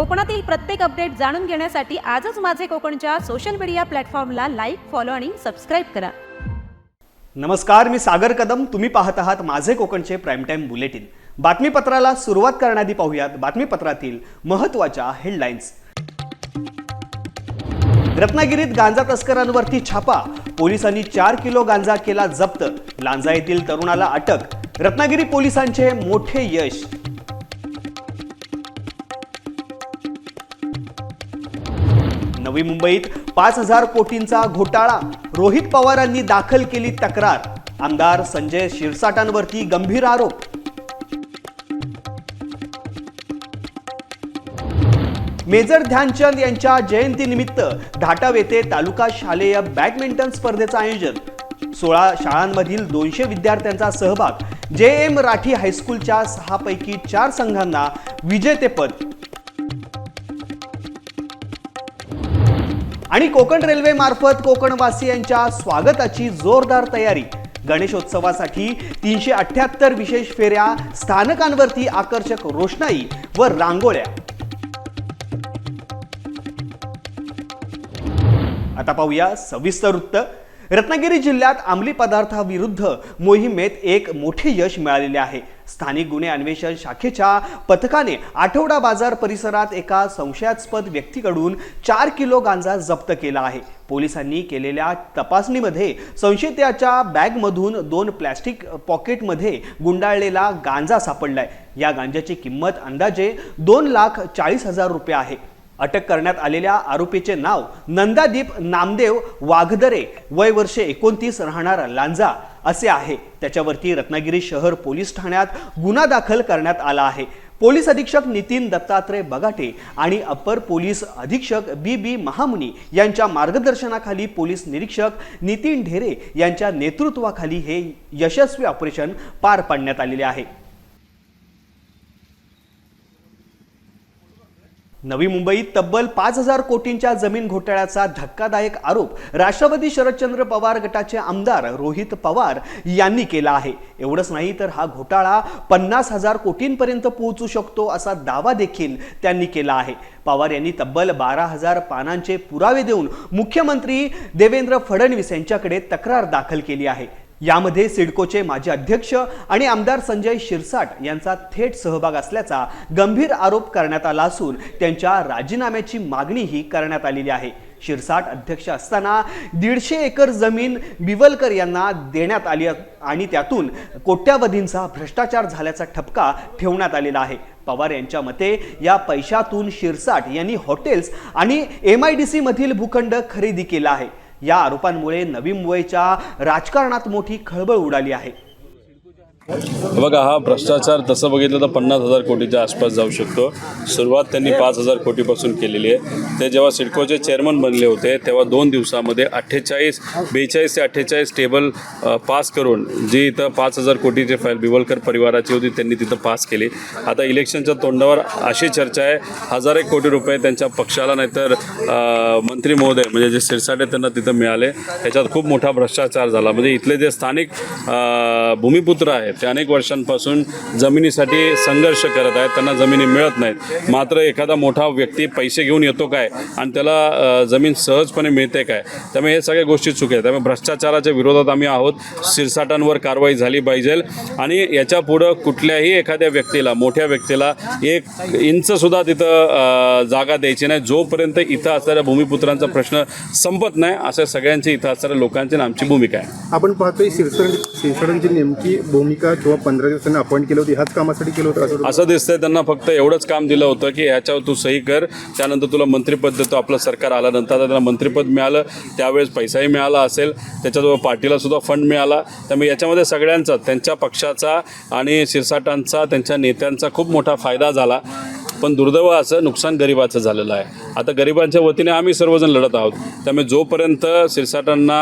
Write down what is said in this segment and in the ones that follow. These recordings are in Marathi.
कोकणातील प्रत्येक अपडेट जाणून घेण्यासाठी आजच माझे कोकणच्या सोशल मीडिया प्लॅटफॉर्मला लाईक फॉलो आणि सबस्क्राईब करा. नमस्कार मी सागर कदम. तुम्ही पाहत आहात माझे कोकणचे प्राईम टाईम बुलेटिन बातमीपत्राला सुरुवात करण्याआधी पाहूयात बातमीपत्रातील महत्त्वाच्या हेडलाईन्स रत्नागिरीत गांजा तस्करांवरती छापा. पोलिसांनी चार किलो गांजा केला जप्त. लांजा येथील तरुणाला अटक. रत्नागिरी पोलिसांचे मोठे यश. नवी मुंबईत पाच हजार कोटींचा घोटाळा. रोहित पवारांनी दाखल केली तक्रार. आमदार संजय शिरसाटांवरती गंभीर आरोप. मेजर ध्यानचंद यांच्या जयंतीनिमित्त धाटाव येथे तालुका शालेय बॅडमिंटन स्पर्धेचं आयोजन. सोळा शाळांमधील दोनशे विद्यार्थ्यांचा सहभाग. जे एम राठी हायस्कूलच्या सहापैकी चार संघांना विजेतेपद. आणि कोकण रेल्वे मार्फत कोकणवासियांच्या स्वागताची जोरदार तयारी. गणेशोत्सवासाठी तीनशे अठ्याहत्तर विशेष फेऱ्या स्थानकांवरती आकर्षक रोषणाई व रांगोळ्या. आता पाहूया सविस्तर वृत्त. रत्नागिरी जिल्ह्यात अंमली पदार्थाविरुद्ध मोहिमेत एक मोठे यश मिळालेले आहे. स्थानिक गुन्हे अन्वेषण शाखेच्या पथकाने आठवडा बाजार परिसरात एका संशयास्पद व्यक्तीकडून चार किलो गांजा जप्त केला आहे. पोलिसांनी केलेल्या तपासणीमध्ये संशयिताच्या बॅगमधून दोन प्लॅस्टिक पॉकेटमध्ये गुंडाळलेला गांजा सापडलाय. या गांजाची किंमत अंदाजे दोन लाख चाळीस हजार रुपये आहे. अटक करण्यात आलेल्या आरोपीचे नाव नंदादीप नामदेव वाघदरे वय वर्षे एकोणतीस राहणार लांजा असे आहे. त्याच्यावरती रत्नागिरी शहर पोलीस ठाण्यात गुन्हा दाखल करण्यात आला आहे. पोलीस अधीक्षक नितीन दत्तात्रय बगाटे आणि अप्पर पोलीस अधीक्षक बी बी महामुनी यांच्या मार्गदर्शनाखाली पोलीस निरीक्षक नितीन ढेरे यांच्या नेतृत्वाखाली हे यशस्वी ऑपरेशन पार पाडण्यात आलेले आहे. नवी मुंबईत तब्बल पाच हजार कोटींच्या जमीन घोटाळ्याचा धक्कादायक आरोप राष्ट्रवादी शरदचंद्र पवार गटाचे आमदार रोहित पवार यांनी केला आहे. एवढंच नाही तर हा घोटाळा पन्नास हजार कोटींपर्यंत पोहोचू शकतो असा दावा देखील त्यांनी केला आहे. पवार यांनी तब्बल बारा हजार पानांचे पुरावे देऊन मुख्यमंत्री देवेंद्र फडणवीस यांच्याकडे तक्रार दाखल केली आहे. यामध्ये सिडकोचे माजी अध्यक्ष आणि आमदार संजय शिरसाट यांचा थेट सहभाग असल्याचा गंभीर आरोप करण्यात आला असून त्यांच्या राजीनाम्याची मागणीही करण्यात आलेली आहे. शिरसाट अध्यक्ष असताना दीडशे एकर जमीन बिवलकर यांना देण्यात आली आणि त्यातून कोट्यावधींचा भ्रष्टाचार झाल्याचा ठपका ठेवण्यात आलेला आहे. पवार यांच्या मते या पैशातून शिरसाट यांनी हॉटेल्स आणि एम आय डी सी मधील भूखंड खरेदी केला आहे. या आरोपांमुळे नवी मुंबईच्या राजकारणात मोठी खळबळ उडाली आहे. बघा हा भ्रष्टाचार तसं बघितलं तर पन्नास हजार कोटीच्या आसपास जाऊ शकतो. सुरुवात त्यांनी पाच हजार कोटीपासून केलेली आहे. ते जेव्हा सिडकोचे चेअरमन बनले होते तेव्हा दोन दिवसामध्ये अठ्ठेचाळीस बेचाळीस ते अठ्ठेचाळीस टेबल पास करून जी इथं पाच हजार कोटीची फाईल बिवलकर परिवाराची होती त्यांनी तिथं पास केली. आता इलेक्शनच्या तोंडावर अशी चर्चा आहे हजार एक कोटी रुपये त्यांच्या पक्षाला नाहीतर मंत्री महोदय म्हणजे जे सिरसाटे त्यांना तिथं मिळाले त्याच्यात खूप मोठा भ्रष्टाचार झाला. म्हणजे इथले जे स्थानिक भूमिपुत्र आहेत ते अनेक वर्षांपासून जमिनीसाठी संघर्ष करत आहेत त्यांना जमिनी मिळत नाहीत. मात्र एखादा मोठा व्यक्ती पैसे घेऊन येतो काय? आणि त्याला जमीन सहजपणे मिळते काय? त्यामुळे हे सगळ्या गोष्टी चुक आहेत. त्यामुळे भ्रष्टाचाराच्या विरोधात आम्ही आहोत. शिरसाटांवर कारवाई झाली पाहिजे. आणि याच्या पुढं कुठल्याही एखाद्या व्यक्तीला मोठ्या व्यक्तीला एक इंचसुद्धा तिथं जागा द्यायची नाही. जोपर्यंत इथं असणाऱ्या भूमिपुत्रांचा प्रश्न संपत नाही अशा सगळ्यांची इथं असणाऱ्या लोकांची आमची भूमिका आहे. आपण पाहतोय शिरसड नेमकी भूमिका किंवा पंधरा दिवसांनी अपॉइंट केलं होती ह्याच कामासाठी केलं होतं असं असं दिसतंय त्यांना फक्त एवढंच काम दिलं होतं की ह्याच्यावर तू सही कर त्यानंतर तुला मंत्रिपद देतो आपलं सरकार आल्यानंतर आता त्यांना मंत्रिपद मिळालं त्यावेळेस पैसाही मिळाला असेल त्याच्याजवळ पार्टीला सुद्धा फंड मिळाला. त्यामुळे याच्यामध्ये सगळ्यांचा त्यांच्या पक्षाचा आणि शिरसाटांचा त्यांच्या नेत्यांचा खूप मोठा फायदा झाला. पण दुर्दैव असं नुकसान गरिबाचं झालेलं आहे. आता गरिबांच्या वतीने आम्ही सर्वजण लढत आहोत. त्यामुळे जोपर्यंत सिरसाटांना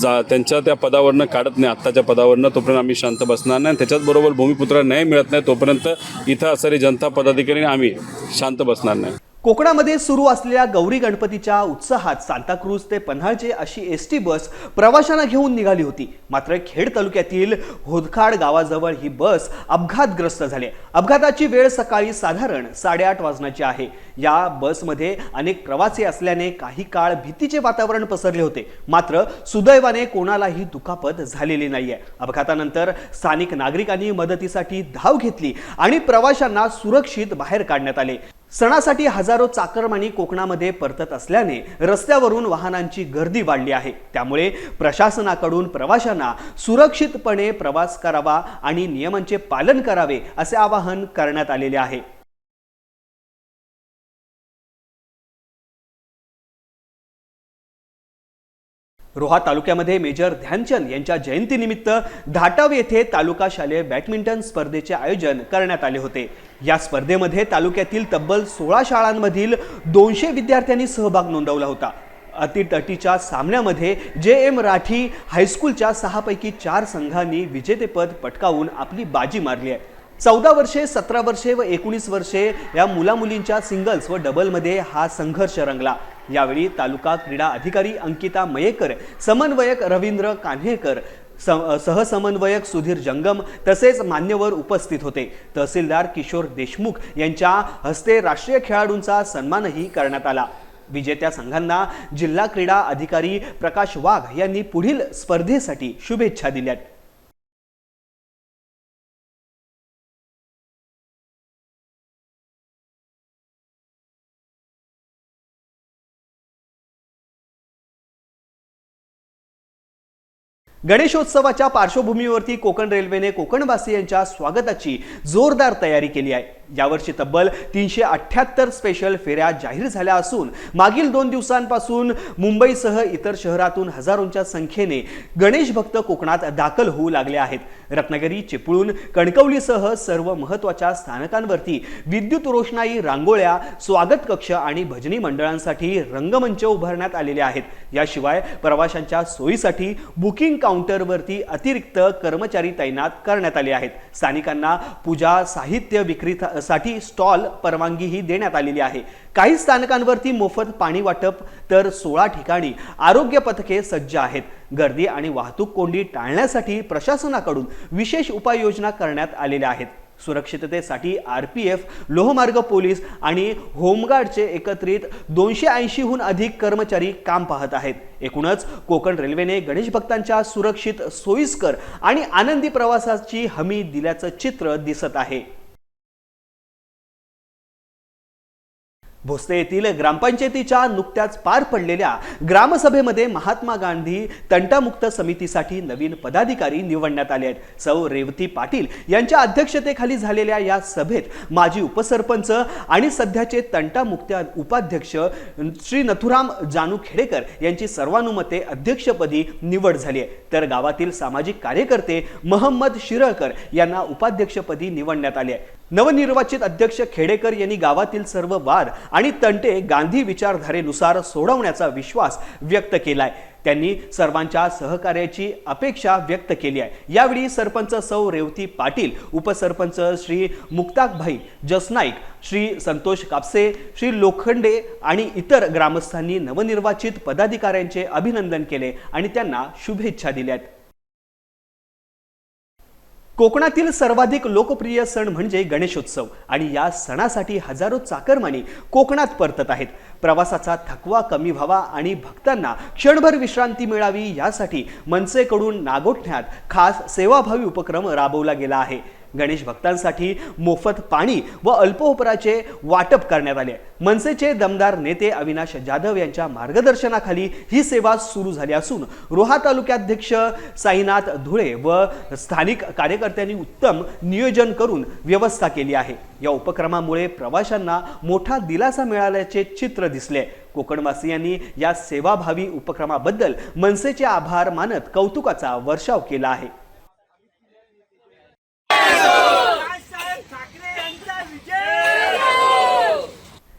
जा त्यांच्या त्या पदावरनं काढत नाही आत्ताच्या पदावरनं तोपर्यंत आम्ही शांत बसणार नाही. त्याच्याचबरोबर भूमिपुत्र न्याय मिळत नाही तोपर्यंत इथं असणारी जनता पदाधिकारी आम्ही शांत बसणार नाही. कोकणामध्ये सुरू असलेल्या गौरी गणपतीच्या उत्साहात सांताक्रूज ते पन्हाळचे अशी एस टी बस प्रवाशांना घेऊन निघाली होती. मात्र खेड तालुक्यातील होदखाड गावाजवळ ही बस अपघातग्रस्त झाली. अपघाताची वेळ सकाळी साधारण साडेआठ वाजण्याची आहे. या बसमध्ये अनेक प्रवासी असल्याने काही काळ भीतीचे वातावरण पसरले होते. मात्र सुदैवाने कोणालाही दुखापत झालेली नाहीये. अपघातानंतर स्थानिक नागरिकांनी मदतीसाठी धाव घेतली आणि प्रवाशांना सुरक्षित बाहेर काढण्यात आले. सणासाठी हजारो चाकरमानी कोकणामध्ये परतत असल्याने रस्त्यावरून वाहनांची गर्दी वाढली आहे. त्यामुळे प्रशासनाकडून प्रवाशांना सुरक्षितपणे प्रवास करावा आणि नियमांचे पालन करावे असे आवाहन करण्यात आलेले आहे. रोहा तालुक्यामध्ये मेजर ध्यानचंद यांच्या जयंतीनिमित्त धाटाव येथे तालुका शालेय बॅडमिंटन स्पर्धेचे आयोजन करण्यात आले होते. या स्पर्धेमध्ये तालुक्यातील तब्बल सोळा शाळांमधील दोनशे विद्यार्थ्यांनी सहभाग नोंदवला होता. अतितटीच्या सामन्यामध्ये जे एम राठी हायस्कूलच्या सहापैकी चार संघांनी विजेतेपद पटकावून आपली बाजी मारली आहे. चौदा वर्षे सतरा वर्षे व एकोणीस वर्षे या मुलामुलींच्या सिंगल्स व डबलमध्ये हा संघर्ष रंगला. यावेळी तालुका क्रीडा अधिकारी अंकिता मयेकर समन्वयक रवींद्र कान्हेकर सहसमन्वयक सुधीर जंगम तसेच मान्यवर उपस्थित होते. तहसीलदार किशोर देशमुख यांच्या हस्ते राष्ट्रीय खेळाडूंचा सन्मानही करण्यात आला. विजेत्या संघांना जिल्हा क्रीडा अधिकारी प्रकाश वाघ यांनी पुढील स्पर्धेसाठी शुभेच्छा दिल्यात. गणेशोत्सवाच्या पार्श्वभूमीवरती कोकण रेल्वेने कोकणवासियांच्या स्वागताची जोरदार तयारी केली आहे. यावर्षी तब्बल तीनशे अठ्ठ्याहत्तर स्पेशल फेऱ्या जाहीर झाल्या असून मागील दोन दिवसांपासून मुंबईसह इतर शहरातून हजारोंच्या संख्येने गणेश भक्त कोकणात दाखल होऊ लागले आहेत. रत्नागिरी चिपळूण कणकवलीसह सर्व महत्त्वाच्या स्थानकांवरती विद्युत रोषणाई रांगोळ्या स्वागत कक्ष आणि भजनी मंडळांसाठी रंगमंच उभारण्यात आलेले आहेत. याशिवाय प्रवाशांच्या सोयीसाठी बुकिंग काउंटरवरती अतिरिक्त कर्मचारी तैनात करण्यात आले आहेत. स्थानिकांना पूजा साहित्य साठी स्टॉल परवानगीही देण्यात आलेली आहे. काही स्थानकांवरती मोफत पाणी वाटप तर सोळा ठिकाणी आरोग्य पथके सज्ज आहेत. गर्दी आणि वाहतूक कोंडी टाळण्यासाठी प्रशासनाकडून विशेष उपाययोजना करण्यात आलेल्या आहेत. सुरक्षिततेसाठी आर पी एफ लोहमार्ग पोलीस आणि होमगार्डचे एकत्रित दोनशे ऐंशीहून अधिक कर्मचारी काम पाहत आहेत. एकूणच कोकण रेल्वेने गणेश भक्तांच्या सुरक्षित सोयीस्कर आणि आनंदी प्रवासाची हमी दिल्याचं चित्र दिसत आहे. भोसले येथील ग्रामपंचायतीच्या नुकत्याच पार पडलेल्या ग्रामसभेमध्ये महात्मा गांधी तंटामुक्त समितीसाठी नवीन पदाधिकारी निवडण्यात आले आहेत. सौ रेवती पाटील यांच्या अध्यक्षतेखाली झालेल्या या सभेत माजी उपसरपंच आणि सध्याचे तंटामुक्त उपाध्यक्ष श्री नथुराम जानू खेडेकर यांची सर्वानुमते अध्यक्षपदी निवड झाली आहे. तर गावातील सामाजिक कार्यकर्ते महम्मद शिरळकर यांना उपाध्यक्षपदी निवडण्यात आले आहे. नवनिर्वाचित अध्यक्ष खेडेकर यांनी गावातील सर्व वाद आणि तंटे गांधी विचारधारेनुसार सोडवण्याचा विश्वास व्यक्त केलाय. त्यांनी सर्वांच्या सहकार्याची अपेक्षा व्यक्त केली आहे. यावेळी सरपंच सौ रेवती पाटील उपसरपंच श्री मुक्ताकभाई जसनाईक श्री संतोष कापसे श्री लोखंडे आणि इतर ग्रामस्थांनी नवनिर्वाचित पदाधिकाऱ्यांचे अभिनंदन केले आणि त्यांना शुभेच्छा दिल्यात कोकणातील सर्वाधिक लोकप्रिय सण म्हणजे गणेशोत्सव. आणि या सणासाठी हजारो चाकरमानी कोकणात परतत आहेत. प्रवासाचा थकवा कमी व्हावा आणि भक्तांना क्षणभर विश्रांती मिळावी यासाठी मनसेकडून नागोठण्यात खास सेवाभावी उपक्रम राबवला गेला आहे. गणेश भक्तांसाठी मोफत पाणी व अल्पोपराचे वाटप करण्यात आले. मनसेचे दमदार नेते अविनाश जाधव यांच्या मार्गदर्शनाखाली ही सेवा सुरू झाली असून रोहा तालुक्याध्यक्ष साईनाथ धुळे व स्थानिक कार्यकर्त्यांनी उत्तम नियोजन करून व्यवस्था केली आहे. या उपक्रमामुळे प्रवाशांना मोठा दिलासा मिळाल्याचे चित्र दिसले. कोकणवासियांनी या सेवाभावी उपक्रमाबद्दल मनसेचे आभार मानत कौतुकाचा वर्षाव केला आहे.